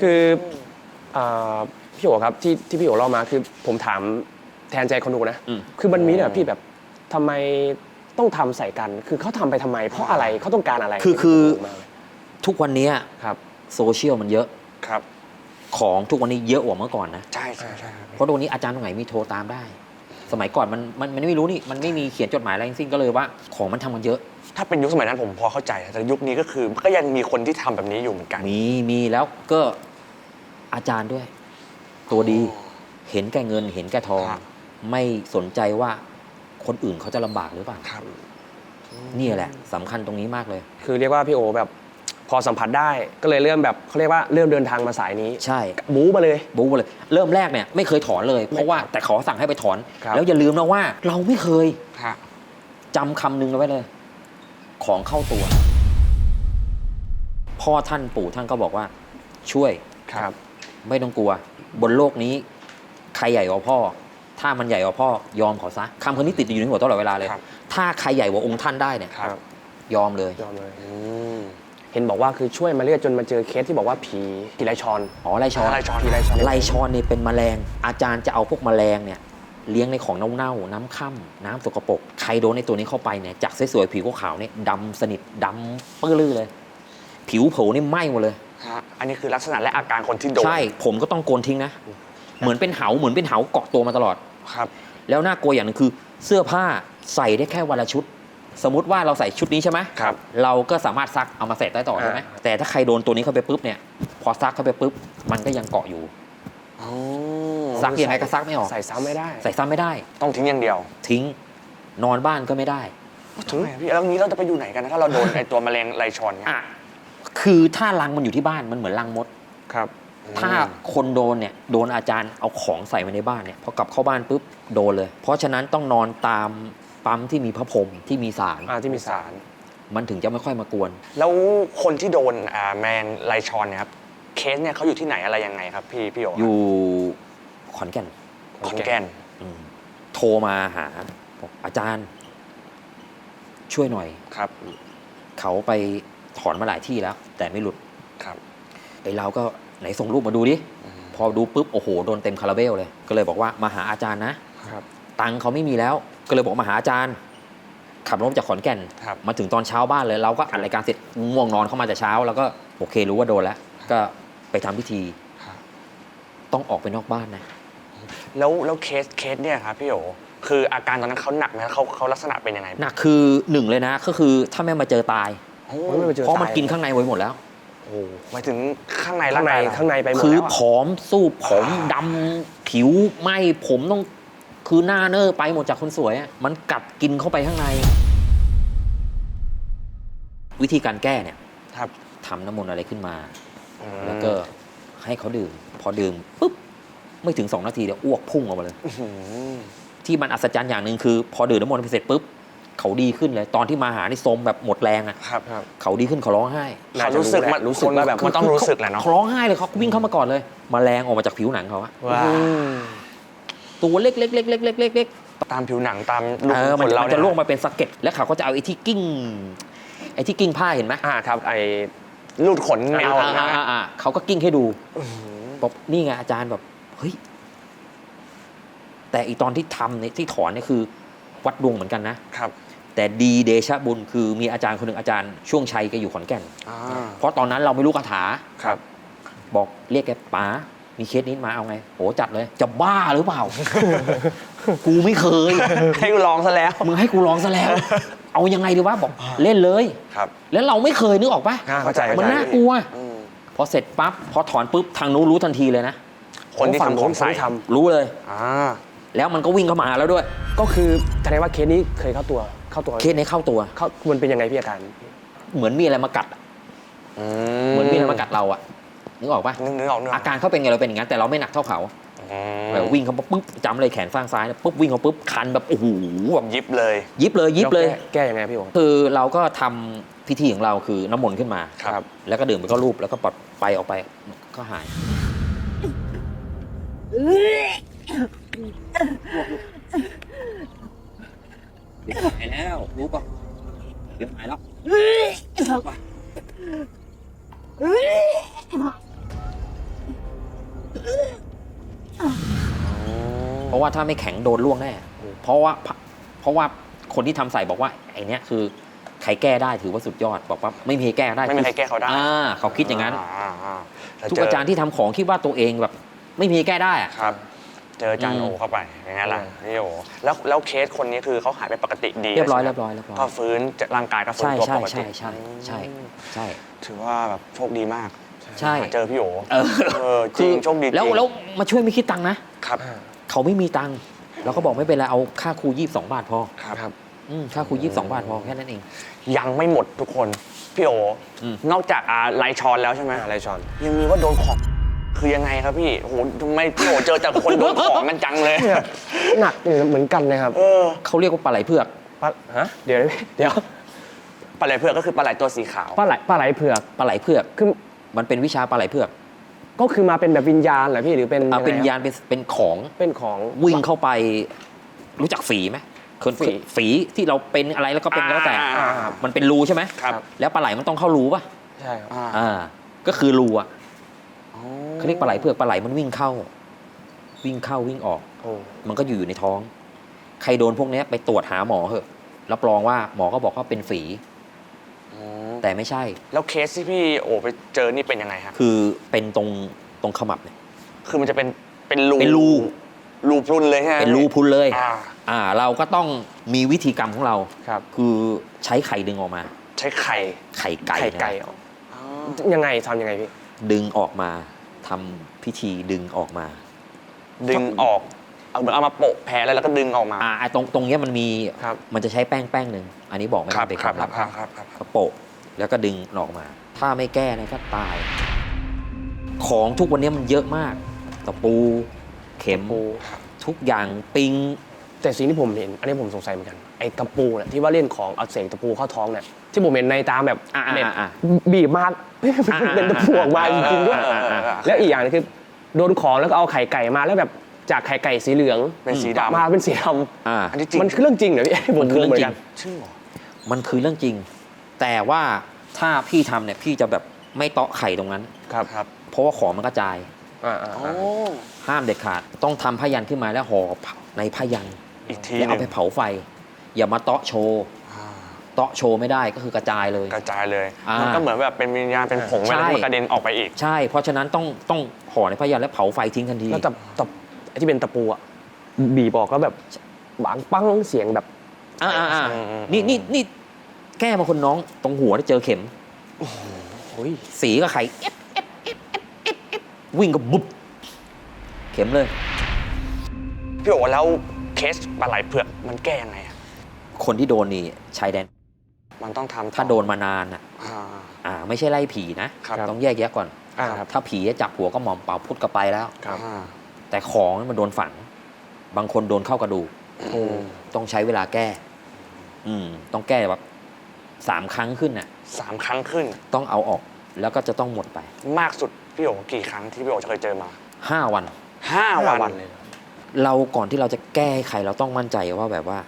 คืออ่าพี่โอครับที่ที่พี่โอเล่ามาคือผมถามแทนใจคนดูนะ อืม คือมันมีแบบพี่แบบทำไมต้องทำใส่กัน คือเขาทำไปทำไม เพราะอะไรเขาต้องการอะไรคือคือผมงงมากเลยทุกวันนี้ครับโซเชียลมันเยอะครับ ของทุกวันนี้เยอะกว่าเมื่อก่อนนะ ใช่ใช่ใช่ครับเพราะตรงนี้อาจารย์ตรงไหนมีโทรตามได้ สมัยก่อนมันมันมันไม่รู้นี่ มันไม่มีเขียนจดหมายอะไรทั้งสิ้นก็เลยว่า ของมันทำกันเยอะ ถ้าเป็นยุคสมัยนั้นผมพอเข้าใจนะแต่ยุคนี้ก็คือก็ยังมีคนที่ทำแบบนี้อยู่เหมือนกัน มีมีแล้วก็อาจารย์ด้วย ตัวดีเห็นแก่เงินเห็นแก่ทอง ครับ ไม่สนใจว่าคนอื่นเขาจะลำบากหรือเปล่าครับนี่แหละสำคัญตรงนี้มากเลย คือเรียกว่าพี่โอแบบพอสัมผัสได้ก็เลยเริ่มแบบเขาเรียกว่าเริ่มเดินทางมาสายนี้ใช่ บู๊มาเลย บู๊เลยเริ่มแรกเนี่ยไม่เคยถอนเลย เพราะว่าแต่ขอสั่งให้ไปถอน ครับ แล้วอย่าลืมนะว่า เราไม่เคยฮะจำคำหนึงเอาไว้เลย ของเข้าตัว พ่อท่านปู่ท่านก็บอกว่า ช่วยครับ ไม่ต้องกลัว บนโลกนี้ ใครใหญ่กว่าพ่อ ถ้ามันใหญ่กว่าพ่อยอมเขาซะคำคนนี้ติดอยู่ในหัวตลอดเวลาเลย ครับ ถ้าใครใหญ่กว่าองค์ท่านได้เนี่ยครับยอมเลย ยอมเลยอืมเห็นบอกว่าคือช่วยมาเรื่อยจนมาเจอเคสที่บอกว่าผีผีไรชอน อ๋อไลชอนไล่ชอนผีไรชอน ไลชอนเนี่ยเป็นแมลง อาจารย์จะเอาพวกแมลงเนี่ย เลี้ยงในของเน่าๆ น้ำค่ำน้ำสกปรกใครโดนในตัวนี้เข้าไปเนี่ยจากสวยๆผิวขาวๆเนี่ยดำสนิทดำปื้อลือเลย ผิวเผานี่ไหม้หมดเลยฮะอันนี้คือลักษณะและอาการคนที่โดน ใช่ ผมก็ต้องโกนทิ้งนะ เหมือนเป็นเหาเหมือนเป็นเหาเกาะตัวมาตลอดครับ แล้วน่ากลัวอย่างหนึงคือ เสื้อผ้าใส่ได้แค่วันละชุด สมมติว่าเราใส่ชุดนี้ใช่ไหมครับเราก็สามารถซักเอามาใส่ได้ต่อใช่ไหมอ่าแต่ถ้าใครโดนตัวนี้เข้าไปปุ๊บเนี่ย พอซักเข้าไปปุ๊บมันก็ยังเกาะอยู่อ๋อ ซักยังไงก็ซักไม่ออก ใส่ซ้ำไม่ได้ ใส่ซ้ำไม่ได้ ต้องทิ้งอย่างเดียว ทิ้ง นอนบ้านก็ไม่ได้ทำไมอะพี่แล้วงี้เราจะไปอยู่ไหนกันนะถ้าเราโดนไอตัวแมลงไลชอนเนี่ยอะคือถ้ารังมันอยู่ที่บ้านมันเหมือนรังมด ครับ ถ้าคนโดนเนี่ยโดนอาจารย์เอาของใส่ไว้ในบ้านเนี่ยพอกลับเข้าบ้านปุ๊บโดนเลย เพราะฉะนั้นต้องนอนตามปั๊มที่มีพระพรหมที่มีสารอ่าที่มีสาร มันถึงจะไม่ค่อยมากวน แล้วคนที่โดนอ่าแมลงไลชอนเนี่ยครับเคสเนี่ยเขาอยู่ที่ไหนอะไรยังไงครับพี่พี่โอครับอยู่ ขอนแก่นขอนแก่นอืมโทรมาหาบอกอาจารย์ ช่วยหน่อย ครับเขาไปถอนมาหลายที่แล้ว แต่ไม่หลุดครับไอ้เราก็ไหนส่งรูปมาดูดิอืมพอดูปุ๊บโอ้โหโดนเต็มคาราเบลเลย ก็เลยบอกว่ามาหาอาจารย์นะ ครับตังค์เขาไม่มีแล้ว ก็เลยบอกมาหาอาจารย์ ขับรถจากขอนแก่น ครับ มาถึงตอนเช้าบ้านเลย เราก็อัดรายการเสร็จง่วงนอนเข้ามาแต่เช้า แล้วก็โอเครู้ว่าโดนแล้ว ก็ไปทำพิธี ครับ ต้องออกไปนอกบ้านนะ แล้วแล้วเคสเคสเนี่ยครับพี่โอคืออาการตอนนั้นเขาหนักไหมเขาเขาลักษณะเป็นยังไงหนักคือหนึ่งเลยนะก็คือถ้าไม่มาเจอตาย โอ้โอ้ยไม่ไปเจอเพราะมันตายกินข้างในไว้หมดแล้วโหหมายถึงข้างในร่าข้างงในกายเรข้างในไปหมดคือแล้วผอะ อมสู้ผมดำผิวไหมผมต้องคือหน้าเนอร์ไปหมดจากคนสวยอะมันกัดกินเข้าไปข้างใน วิธีการแก้เนี่ยครับ ทำน้ำมนต์อะไรขึ้นมา อืมแล้วก็ให้เขาดื่ม พอดื่มปุ๊บ ไม่ถึง 2 นาทีเดี๋ยวอ้วกพุ่งออกมาเลยอื้อหือที่มันอัศจรรย์อย่างหนึ่งคือ พอดื่มน้ำมนต์ไปเสร็จปุ๊บเขาดีขึ้นเลย ตอนที่มาหานี่โทรมแบบหมดแรงอะครับครับเขาดีขึ้นเขาร้องไห้เขารู้สึกมันรู้สึกว่าแบบมันต้องรู้สึกแหละเนาะเขาร้องไห้เลยเขาวิ่งเข้ามาก่อนเลยมแมลงออกมาจากผิวหนังเขาอะว้าอืมตัวเล็กๆเล็กๆเล็กๆเล็กๆเล็กตามผิวหนังตามๆลูกเออขมันนเรามันเนี่ยจะล่วงมาเป็นสะเก็ดแล้วเขาก็จะเอาไอ้ที่กิ้งไอ้ที่กิ้งผ้าเห็นไหมอ่าครับ ไอลูดขนแมวอ่านะอ่าอ่าเขาก็กิ้งให้ดูอื้อหือบอกนี่ไงอาจารย์แบบเฮ้ย แต่อีตอนที่ทำเนี่ยที่ถอนเนี่ยคือ วัดดวงเหมือนกันนะ ครับ แต่ดีเดชะบุญคือมีอาจารย์คนหนึ่งอาจารย์ช่วงชัยแกอยู่ขอนแก่น อ่าเพราะตอนนั้นเราไม่รู้คาถา ครับ บอกเรียกแกป๋ามีเคสนี้มาเอาไงโหจัดเลย จะบ้าหรือเปล่า กูไม่เคย ให้ลองซะแล้ว มึงให้กูลองซะแล้ว เอายังไงดีวะบอกเล่นเลย ครับ แล้วเราไม่เคยนึกออกปะอ่าเข้าใจมันเข้าใจน่ากลัว อืมพอเสร็จปั๊บพอถอนปุ๊บทางนู้นรู้ทันทีเลยนะ คนที่ฝั่งทำของนู้นใส่ที่ทรู้เลยอ่าแล้วมันก็วิ่งเข้ามาหาแล้วด้วยำก็คือแสดงว่าเคสนี้เคยเข้าตัวเข้าตัวเคสนี้เข้าตัวเข้ามันเป็นยังไงพี่อาการเหมือนมีอะไรมากัดอะอืเหมือนมีอะไรมากัดเราอะนึกออกปะนึกนึกออกนึกออาอกการเขาเป็นไงเราเป็นอย่างนั้นแต่เราไม่หนักเท่าเขาอืมแบบวิ่งเขาปุ๊บจำเลยแขนข้างซ้ายเนี่ยปุ๊บวิ่งเขาปุ๊บคันแบบโอ้โหแบบยิบเลย ยิบเลยยิบเลย แก้แก้ยังไงพี่โอ๋คือเราก็ทำพิธีของเราคือน้ำมนต์ขึ้นมาครับ แล้วก็ดื่มไปก็รูปแล้วก็ปลดไปออกไปก็หาย เดี๋หายแล้วรู้ป่ะเดี๋ยวหายแล้วเพราะว่าถ้าไม่แข็งโดนล่วงแน่เพราะว่าเพราะว่าคนที่ทำใส่บอกว่าไอเนี้ยคือใครแก้ได้ถือว่าสุดยอดบอกว่าไม่มีใครแก้ได้ไม่มีใครแก้เขาได้เขาคิดอย่างนั้นทุกอาจารย์ที่ทำของคิดว่าตัวเองแบบ ไม่มีใครแก้ได้อะ ครับ เจออาจารย์อืม โอเข้าไปอย่างนั้นแหละพี่โอแล้วแล้วเคสคนนี้คือเขาหายเป็นปกติดีเรียบร้อยใช่เรียไหมบร้อยเรียบร้อยก็ฟื้นจะร่างกายก็ฟื้นใช่ตัวใช่ปกติใช่ใช่ใช่อืมใช่ ถือว่าแบบโชคดีมากใช่ หาเจอพี่โอเออเออจริงโชคดีจริงแล้วแล้วมาช่วยไม่คิดตังค์นะ ครับเขาไม่มีตังค์เราก็บอกไม่เป็นไรเอาค่าครูยี่สิบสองบาทพอครับครับ อืมค่าครูยี่สิบสองบาทพอแค่นั้นเอง ยังไม่หมดทุกคน พี่โออมนอกจากอ่าไลชอนแล้วใช่ไหมอะไรชอน ยังมีว่าโดนของ คือยังไงครับพี่โอ้โหทำไมพี่โอเจอแต่คนโดนของกันจังเลยหนักอยู่เหมือนกันเลยครับเออเขาเรียกว่าปลาไหลเผือกปลาฮะเดี๋ยวนะพี่เดี๋ยวปลาไหลเผือกก็คือปลาไหลตัวสีขาว ปลาไหลปลาไหลเผือก ปลาไหลเผือกคือมันเป็นวิชาปลาไหลเผือกก็คือมาเป็นแบบวิญญาณเหรอพี่หรือเป็นอ่ายังไงเป็นครับยานเป็นเป็นของเป็นของ วิ่งเข้าไป รู้จักฝีไหมคนฝีฝีที่เราเป็นอะไรแล้วก็เป็นแล้วแต่ อ่าครับมันเป็นรูใช่ไหมครับ แล้วปลาไหลมันต้องเข้ารูป่ะใช่ครับ อ่า อ่าก็คือรูอะอ๋อ เขาเรียกปลาไหลเผือกปลาไหลมันวิ่งเข้า วิ่งเข้าวิ่งออกโอ้มันก็อยู่อยู่ในท้อง ใครโดนพวกเนี้ยไปตรวจหาหมอเหอะรับรองว่าหมอก็บอกว่าเป็นฝีอืมแต่ไม่ใช่ แล้วเคสที่พี่โอไปเจอนี่เป็นยังไงฮะคือเป็นตรงตรงขมับเนี่ยคือมันจะเป็นเป็นรูเป็นรูรูพรุนเลยใช่ไหมเป็นรูพรุนเลยอ่าอ่า เราก็ต้องมีวิธีกรรมของเราครับ คือใช้ไข่ดึงออกมา ใช้ไข่ไข่ไก่ไข่นะไก่ออกยังไงทำยังไงพี่ ดึงออกมาทำพิธีดึงออกมาดึงออกเอาเหมือนเอามาโปะแผลแล้วแล้วก็ดึงออกมา อ่าไอ้ตรงตรงเนี้ยมันมีครับมันจะใช้แป้งแป้งหนึ่งอันนี้บอกไม่ครัได้บเป็นครับความลับครับครับครับ ก็โปะแล้วก็ดึงออกมา ถ้าไม่แก้เนะก็ตาย ของทุกวันนี้มันเยอะมากตะปู เข็มปูทุกอย่างปิง แต่สิ่งที่ผมเห็น อันนี้ผมสงสัยเหมือนกัน ไอ้ตะปูเนี่ยที่ว่าเล่นของเอาเสกตะปูเข้าท้องเนี่ยที่ผมเห็นในตามแบบอ่าๆๆเน็ตบีบมาเป็นตะปูออกมาจริงๆด้วย อ่าอ่าอ่า แล้วอีกอย่างหนึงคือโดนของแล้วก็เอาไข่ไก่มาแล้วแบบจากไข่ไก่สีเหลืองเป็นสีกลับดำ มาเป็นสีดอ่า อันนี้จริำงมันคือเรื่องจริงเหรอพี่ผมมันคือเรื่องหมืจริงกันชื่อเหรอ มันคือเรื่องจริง แต่ว่าถ้าพี่ทำเนี่ยพี่จะแบบไม่เตาะไข่ตรงนั้น ครับครับ เพราะว่าของมันกระจาย อ่าอ่าโอ้อ่าห้ามเด็ดขาด ต้องทำผ้ายันขึ้นมาแล้วห่อในผ้ายัน อีกทีแล้วหเอานึ่งไปเผาไฟ อย่ามาเตาะโชว์อ่าเตาะโชว์ไม่ได้ก็คือกระจายเลย กระจายเลยอ่ามั มันก็เหมือนแบบเป็นวิญญาณเป็นผงไปใช่แล้วมันกระเด็นออกไปอีก ใช่ เพราะฉะนั้นต้องต้องห่อในผ้ายันแล้วเผาไฟทิ้งทันที แล้วตะตะไอ้ที่เป็นตะปูอะบีบออกแล้วแบบบางปังเสียงแบบ อ่าอ่าอ่าอืมอืม นี่นี่นี่แก้มาคนน้องตรงหัวได้เจอเข็ม โอ้ยสีก็ไข่เอ็ดเอ็ดเอ็ดเอ็ดเอ็ดเอ็ดวิ่งก็บุบเข็มเลย พี่โอแล้ว เคสปลาไหลเผือกมันแก้ยังไงอะคนที่โดนนี่ชายแดน มันต้องทำต่อถ้าโดนมานานอะอ่า อ่า ไม่ใช่ไล่ผีนะ ครับต้องแยกแยะก่อน อ่าครับ ถ้าผีจับหัวก็หมอมเป่าพุทธก็ไปแล้ว ครับ อ่าแต่ของมันโดนฝัง บางคนโดนเข้ากระดูก อืมต้องใช้เวลาแก้ อืม ต้องแก้แบบสามครั้งขึ้นน่ะ สามครั้งขึ้นต้องเอาออก แล้วก็จะต้องหมดไปมากสุดพี่โอกี่ครั้งที่พี่โอจะเคยเจอมาห้าวันห้าห้าวันวันเลยเหรอ เราก่อนที่เราจะแก้ให้ใครเราต้องมั่นใจว่าแบบว่า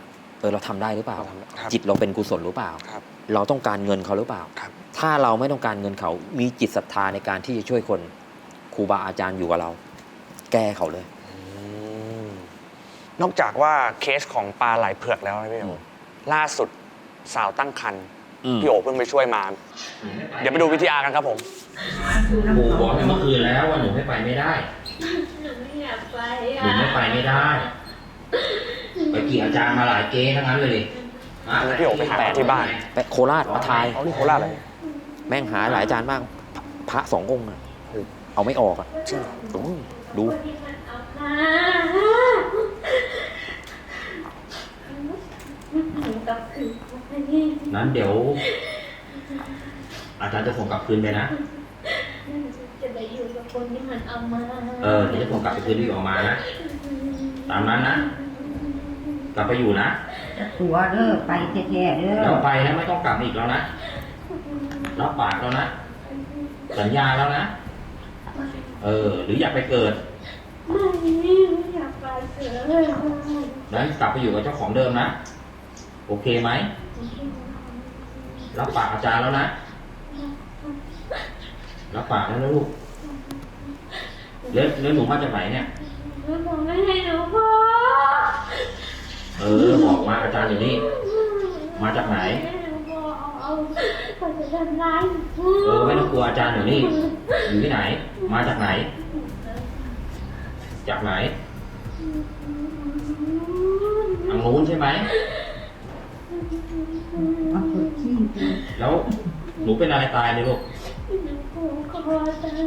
เออเราทำได้หรือเปล่าเราทำได้ครับจิตเราเป็นกุศลหรือเปล่า ครับเราต้องการเงินเขาหรือเปล่า ครับถ้าเราไม่ต้องการเงินเขา มีจิตศรัทธาในการที่จะช่วยคนครูบาอาจารย์อยู่กับเรา แก้เขาเลย นอกจากว่าเคสของปลาไหลเผือกแล้วนะพี่โออืม ล่าสุดสาวตั้งครรภ์อืมพี่โอเพิ่งไปช่วยมา เดี๋ยวไปดูวิทยากันครับผมปู่บอกเมื่อคืนแล้วว่าหนูไม่ไปไม่ได้ หนูอะไม่ไปไม่ได้ไปกี่อาจารย์มาหลายเก๊ทั้งนั้นเลยดิอันนี้พี่โอไปหาที่บ้านไปโคราชมาทายเอานี่โคราชเลยแม่งหาหลายอาจารย์มาก พระสององค์อะเอาไม่ออกอะดูดูที่มันเอามาหนูกลับคืนไปนี่นั้นเดี๋ยว อาจารย์จะส่งกลับคืนไปนะ จะไปอยู่กับคนที่มันเอามาเออเดี๋ยวจะส่งกลับไปคืนที่ออกมานะ ตามนั้นนะ กลับไปอยู่นะ ตัวเด้อไปแท้ๆเด้อแล้วไปแล้วไม่ต้องกลับมาอีกแล้วนะ รับปากแล้วนะ สัญญาแล้วนะ เออ หรืออยากไปเกิด ไม่ไม่อยากไปเกิดนั้นกลับไปอยู่กับเจ้าของเดิมนะ โอเคไหม รับปากอาจารย์แล้วนะ รับปากแล้วนะลูก แล้วแล้วหนูมาจากไหนเนี่ยแล้วบอกไม่ให้หนูพูดอบอกมาอาจารย์อยู่นี่ มาจากไหนเขาจะทำร้ายเออไม่ต้องกลัวอาจารย์อยู่นี่ อยู่ที่ไหน มาจากไหน จากไหนทางนู้นใช่ไหมเอาปวดขี้ไปแล้วหนูเป็นอะไรตายเนี่ยลูกคอตาย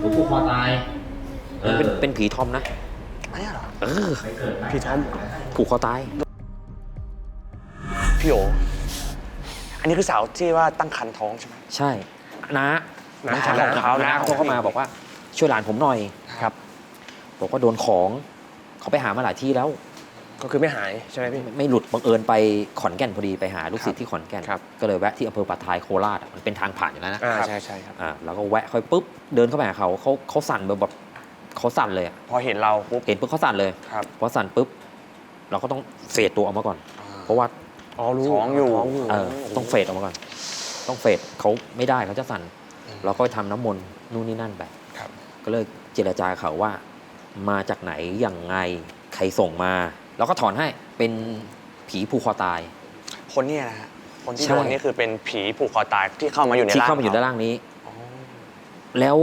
หนูผูกคอตาย เออเป็นเป็นผีทอมนะอันนี้เหรอเออพี่ทอมผูกคอตาย พี่โออันนี้คือสาวที่ว่าตั้งครรภ์ท้องใช่ไหม ใช่น้าน้าน้องชายน้าของเขาเขาน้าน้า เขาเขาก็มาบอกว่าช่วยหลานผมหน่อยครับ บอกว่าโดนของ เขาไปหามาหลายที่แล้ว ก็คือไม่หายใช่ไหมพี่ไม่ไม่หลุดบังเอิญไปขอนแก่นพอดีไปหาลูกศิษย์ที่ขอนแก่น ครับ ก็เลยแวะที่อำเภอปะทายโคราชอะมันเป็นทางผ่านอยู่แล้วนะ อ่าใช่ใช่ครับ อ่าแล้วก็แวะค่อยปุ๊บ เดินเข้าไปหาเขาเขาเขาสั่นแบบแบบ เขาสั่นเลยอะพอเห็นเราปุ๊บ เห็นปุ๊บเขาสั่นเลยครับ พอสั่นปุ๊บ เราก็ต้องเฟดตัวออกมาก่อน เพราะว่าอ๋อรู้ท้องอยู่ท้องอยู่เออต้องเฟดออกมาก่อน ต้องเฟดเขาไม่ได้เขาจะสั่น เราก็ไปทำน้ำมนต์นู่นนี่นั่นไปครับ ก็เลยเจรจากับเขาว่า มาจากไหนอย่างไงใครส่งมา เราก็ถอนให้เป็นผีผูกคอตาย คนเนี้นะฮะคนที่ใช่ โดนนี่คือเป็นผีผูกคอตายที่เข้ามาอยู่ในที่ร่างเข้ามาอยู่ด้านล่างนี้ แล้ว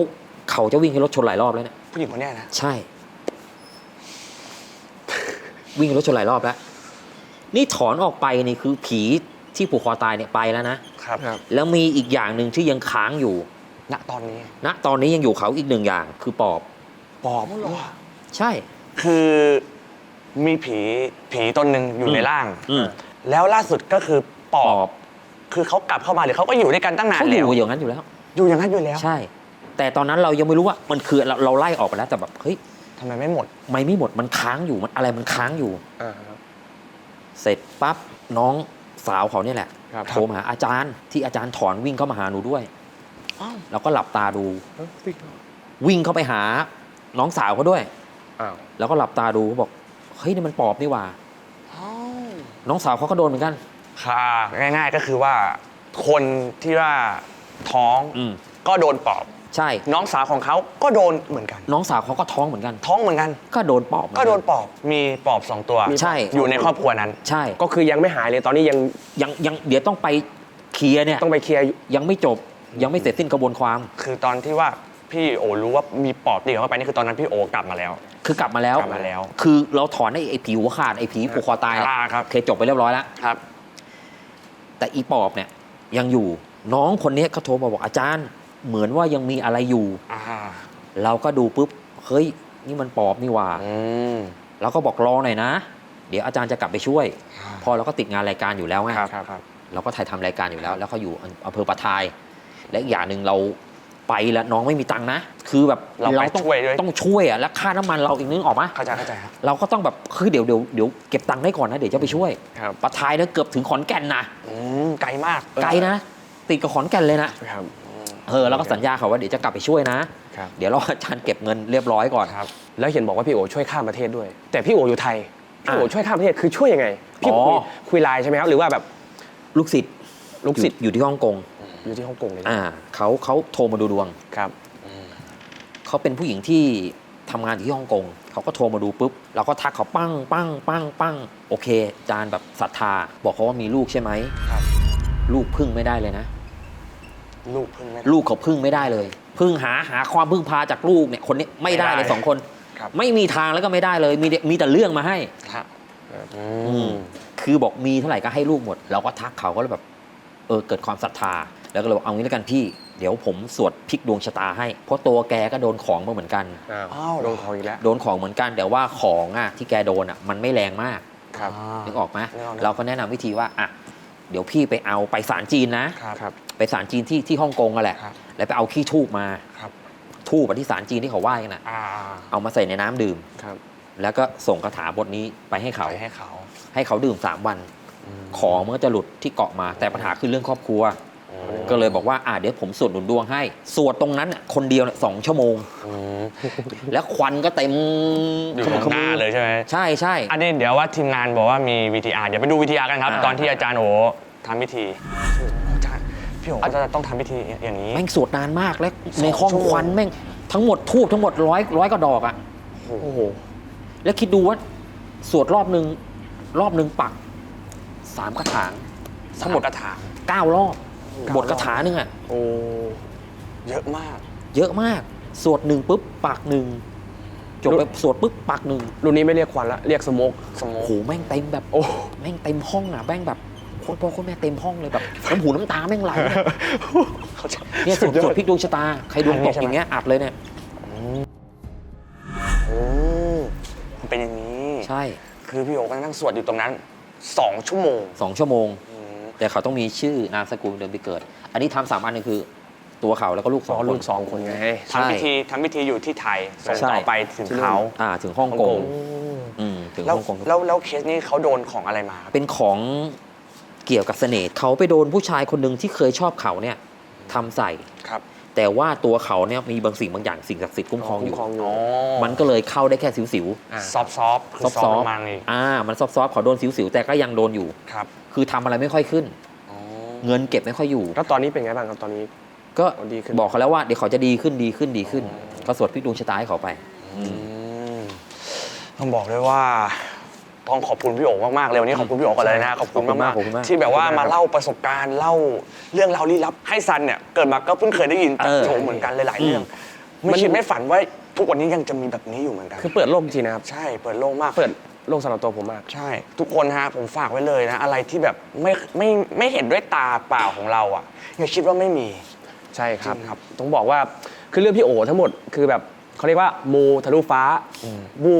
เขาจะวิ่งให้รถชนหลายรอบแล้วเนี่ย ผู้หญิงคนเนี้ยนะ ใช่ วิ่งรถชนหลายรอบแล้ว นี่ถอนออกไปนี่คือผีที่ผูกคอตายเนี่ยไปแล้วนะครับ ครับ แล้วมีอีกอย่างหนึ่งที่ยังค้างอยู่ ณ ตอนนี้ณ ตอนนี้ยังอยู่เขาอีกหนึ่งอย่าง คือปอบ ปอบเหรอใช่ คือมีผีผีตนหนึ่งอยู่ในร่าง อืม แล้วล่าสุดก็คือปปออบบคือเขากลับเข้ามาหรือเขาก็อยู่ด้วยกันตั้งนานเขาอแล้ว ยู่อย่างนั้นอยู่แล้ว อยู่อย่างนั้นอยู่แล้ว ใช่ แต่ตอนนั้นเรายังไม่รู้ว่ามันคือเราเราไล่ออกไปแล้วแต่แบบเฮ้ยทำไมไม่หมด ไม่ไม่หมดมันค้างอยู่มันอะไรมันค้างอยู่ อ่าครับ เสร็จปั๊บน้องสาวเขาเนี่ยแหละครับ โทรมาหาอาจารย์ที่อาจารย์ถอนวิ่งเข้ามาหาหนูด้วยอ้าวเราก็หลับตาดู เอ้าพี่วิ่งเข้าไปหาน้องสาวเขาด้วย อ้าวแล้วก็หลับตาดูเขาบอกเฮ้ยนี่มันปอบนี่หว่าอ้าวน้องสาวเขาก็โดนเหมือนกัน ค่ะง่าย ๆ ก็คือว่า คนที่ว่าท้องอืม ก็โดนปอบ ใช่ น้องสาวของเขาก็โดนเหมือนกัน น้องสาวเขาก็ท้องเหมือนกัน ท้องเหมือนกัน ก็โดนปอบเหมือก็นโดกันปอบมีปอบสองตัวใช่ อยู่ในครอบครัวนั้น ใช่ก็คือยังไม่หายเลยตอนนี้ยังยังยังเดี๋ยวต้องไปเคลียร์เนี่ยต้องไปเคลียร์อยู่ยังไม่จบยังไม่เสร็จสิ้นกระบวนความ คือตอนที่ว่าพี่โอรู้ว่ามีปอบตีเข้าไปนี่คือตอนนั้นพี่โอกลับมาแล้ว คือกลับมาแล้ว กลับมาแล้ว คือเราถอนไอ้ไอ้ผีหัวขาดไอ้ผีผูกคอตายแล้วอ่าครับ เคยจบไปเรียบร้อยแล้ว ครับ แต่อีปอบเนี่ยยังอยู่น้องคนนี้เขาโทรมาบอกอาจารย์ เหมือนว่ายังมีอะไรอยู่อ่าเราก็ดูปุ๊บ เฮ้ย นี่มันปอบนี่หว่าอืมเราก็บอกรอหน่อยนะ เดี๋ยวอาจารย์จะกลับไปช่วย พอเราก็ติดงานรายการอยู่แล้วไงครับครับครับเราก็ถ่ายทำรายการอยู่แล้ว แล้วเขาอยู่อำเภอปะทาย และอีกอย่างหนึ่งเราไปแล้วน้องไม่มีตังค์นะ คือแบบเราไปต้องช่วยด้วยต้องช่วยอะแล้วค่าน้ำมันเราอีกนึงออกมาเข้าใจเข้าใจครับเราก็ต้องแบบคือเดี๋ยวเดี๋ยวเดี๋ยวเก็บตังค์ได้ก่อนนะเดี๋ยวจะไปช่วยครับปะทายเนี่ยเกือบถึงขอนแก่นนะอืมไกลมากไกลนะติดกับขอนแก่นเลยนะครับ เออแล้วก็สัญญาเขาว่าเดี๋ยวจะกลับไปช่วยนะ ครับ เดี๋ยวเราอาจารย์เก็บเงินเรียบร้อยก่อน ครับ แล้วเห็นบอกว่าพี่โอช่วยข้ามประเทศด้วย แต่พี่โออยู่ไทย พี่โออ่าช่วยข้ามประเทศคือช่วยยังไง พี่อ๋อคุยคุยไลน์ใช่ไหมครับ หรือว่าแบบลูกศิษย์ลูกศิษย์อยู่อยู่ที่ฮ่องกงอยู่ที่ฮ่องกงเลยอ่าเขาเขาโทรมาดูดวง ครับ เขาเป็นผู้หญิงที่ทำงานอยู่ที่ฮ่องกง เขาก็โทรมาดูปุ๊บ เราก็ทักเขาปั้งปั้งปั้งปั้งโอเคอาจารย์แบบศรัทธา บอกเขาว่ามีลูกใช่ไหม ครับ ลูกพึ่งไม่ได้เลยนะ ลูกเพิ่งไม่ลูกเขาพึ่งไม่ได้เลย พึ่งหาหาความพึ่งพาจากลูกเนี่ยคนนี้ไม่ได้เลยสองคน ครับไม่มีทางแล้วก็ไม่ได้เลย มีแต่มีแต่เรื่องมาให้ ครับอือืมมคือบอกมีเท่าไหร่ก็ให้ลูกหมด เราก็ทักเขาก็เลยแบบเออเกิดความศรัทธา แล้วก็เลยบอกเอางี้แล้วกันพี่ เดี๋ยวผมสวดพลิกดวงชะตาให้ เพราะตัวแกก็โดนของมาเหมือนกัน อ้าวอ้าวโดนของอีกแล้ว โดนของเหมือนกัน แต่ว่าของอะที่แกโดนอะมันไม่แรงมาก ครับานึกออกไหมนึกออกเราก็แนะนำวิธีว่าอะเดี๋ยวพี่ไปเอาไปศาลจีนนะ ครับ ครับ ไปศาลจีนที่ที่ฮ่องกงกันแหละ ครับแล้วไปเอาขี้ทูบมาครับ ทูบอะที่ศาลจีนที่เขาไหว้กันน่ะอ่าเอามาใส่ในน้ำดื่ม ครับแล้วก็ส่งคาถาบทนี้ไปให้เขา ไปให้เขาให้เขาดื่ม 3 วันของมันก็จะหลุดที่เกาะมา แต่ปัญหาคือเรื่องครอบครัว อืมก็เลยบอกว่าอ่าเดี๋ยวผมสวดหนุนดวงให้ สวดตรงนั้นน่ะคนเดียวเนี่ยสองชั่วโมง อืมแล้วควันก็เต็มอยู่ตรงหน้าเลยใช่ไหมใช่ใช่ อันนี้เดี๋ยวว่าทีมงานบอกว่ามี VTR เดี๋ยวไปดู VTR กันครับ อ่า ตอนที่อาจารย์โอทำพิธีอาจารย์ พี่โออาจารย์ต้องทำพิธีอย่างนี้ แม่งสวดนานมากแล้วสองในห้องชั่วโมงควันแม่งทั้งหมดทูบทั้งหมดร้อยร้อยกว่าดอกอะโอ้โหแล้วคิดดูว่าสวดรอบหนึ่งรอบหนึ่งปักสามกระถางทั้งหมดกระถางเก้ารอบเก้ารอบบทกระถาหนึ่งอะโอ้เยอะมาก เยอะมาก สวดหนึ่งปุ๊บปักหนึ่งจบไปสวดปุ๊บปักหนึ่งรุ่นนี้ไม่เรียกควันละเรียกสโมกสโมโอ้กโหแม่งเต็มแบบโอ้แม่งเต็มห้องอะแม่งแบบโคตรพ่อโคตรแม่เต็มห้องเลยแบบน้ำหูน้ำตาแม่งไหลอะเขาจะเนี่ยสวดสวดพลิกดวงชะตาใครดวงตกใช่ไหมอย่างเงี้ยอัดเลยเนี่ยโอ้มันเป็นอย่างนี้ ใช่ คือพี่โอก็นั่งสวดอยู่ตรงนั้นสองชั่วโมงสองชั่วโมงอืมแต่เขาต้องมีชื่อนามสกุลเดิมที่เกิด อันนี้ทำสามอันหนึงคือตัวเขาแล้วก็ลูกสสอองงคลูนกสองคนไงใช่ทำพิธีทำพิธีอยู่ที่ไทยส่งใช่ต่อไปถึงเขาอ่าถึงฮ่องกงฮ่องกงอืมถึงแล้วฮ่องกงแล้วแล้วเคสนี้เขาโดนของอะไรมาครับเป็นของ เกี่ยวกับเสน่ห์เขาไปโดนผู้ชายคนหนึ่งที่เคยชอบเขาเนี่ยทำใส่ ครับ แต่ว่าตัวเขาเนี่ยมีบางสิ่งบางอย่างสิ่งศักดิ์สิทธิ์คุ้มครองอยู่ คุ้มครองอยู่อ๋อมันก็เลยเข้าได้แค่สิวอ่าซอฟต์ซอฟต์คือซอฟซอซอฟฟต์มาอีกอ่า มันซอฟซอฟเขาโดนสิวๆแต่ก็ยังโดนอยู่ ครับคือทำอะไรไม่ค่อยขึ้นอ๋อเงินเก็บไม่ค่อยอยู่ แล้วตอนนี้เป็นไงบ้างครับตอนนี้ ก็อ๋อดีขึ้น บอกเขาแล้วว่าเดี๋ยวเขาจะดีขึ้นดีขึ้นดีขึ้น ก็สวดพลิกดวงชะตาให้เขาไป อืมต้องบอกเลยว่า ต้องขอบคุณพี่โอ๋มากๆเลยวันนี้ขอบคุณพี่โอ๋ก่อนเลยนะขอบคุณขอบคุณมามากกขอบคุณมากๆที่แบบว่ามาเล่าประสบการณ์เล่าเรื่องราวลี้ลับให้ซันเนี่ยเกิดมาก็เพิ่งเคยได้ยินจากเออ โจเหมือนกันหลายๆเรื่องอืไม่คิดไม่ฝันว่าทุกวันนี้ยังจะมีแบบนี้อยู่เหมือนกัน คือเปิดโลกจริงๆนะครับ ใช่เปิดโลกมาก เปิดโลกสำหรับตัวผมมาก ใช่ ทุกคนฮะผมฝากไว้เลยนะ อะไรที่แบบไม่ไม่ไม่เห็นด้วยตาเปล่าของเราอะอย่าคิดว่าไม่มี ใช่ครับ จริงครับ ต้องบอกว่าคือเรื่องพี่โอทั้งหมดคือแบบเขาเรียกว่ามูทะลุฟ้าบู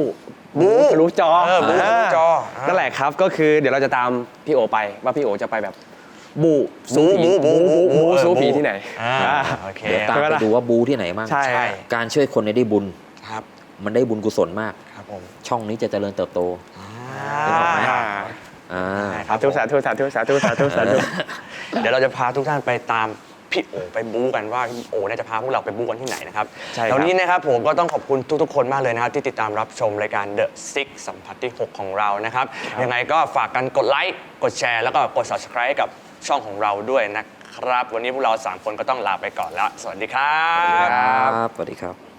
บูทะลุจอเออบูทะลุจออ่านั่ นั่นแหละครับก็คือเดี๋ยวเราจะตามพี่โอไปว่าพี่โอจะไปแบบบูสู้ผีบูบูบูบูบูเออสู้ผีบูที่ไหนอ่าอ่าโอเค เดี๋ยวตามใช่ไหมไปล่ะ ดูว่าบูที่ไหนบ้างใช่ใช่ การช่วยคนเนี่ยได้บุญ ครับมันได้บุญกุศลมาก ครับผมช่องนี้จะเจริญเติบโตนึกออกไหมอ่าครัสาบธุสาธุสาธุสาธุสาธุสาธุ เดี๋ยวเราจะพาทุกท่านไปตาม พี่โอไปบู๊กันว่าพี่โอเนี่ยจะพาพวกเราไปบู๊กันที่ไหนนะครับใช่ครับ แล้วนี้นะครับผมก็ต้องขอบคุณทุกๆ คนมากเลยนะครับที่ติดตามรับชมรายการ The Six สัมผัสที่ 6 ของเรานะครับ ยังไงก็ฝากกันกดไลค์กดแชร์แล้วก็กด subscribe ให้กับช่องของเราด้วยนะครับ วันนี้พวกเราสามคนก็ต้องลาไปก่อนแล้ว สวัสดีครับครับ สวัสดีครับผ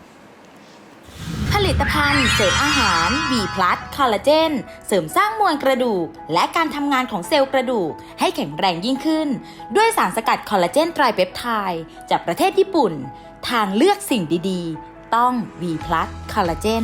ลิตภัณฑ์เสริมอาหาร B+ คอลลาเจน เสริมสร้างมวลกระดูก และการทำงานของเซลล์กระดูก ให้แข็งแรงยิ่งขึ้น ด้วยสารสกัดคอลลาเจนไตรเปปไทด์จากประเทศญี่ปุ่น ทางเลือกสิ่งดีๆ ต้อง V+ คอลลาเจน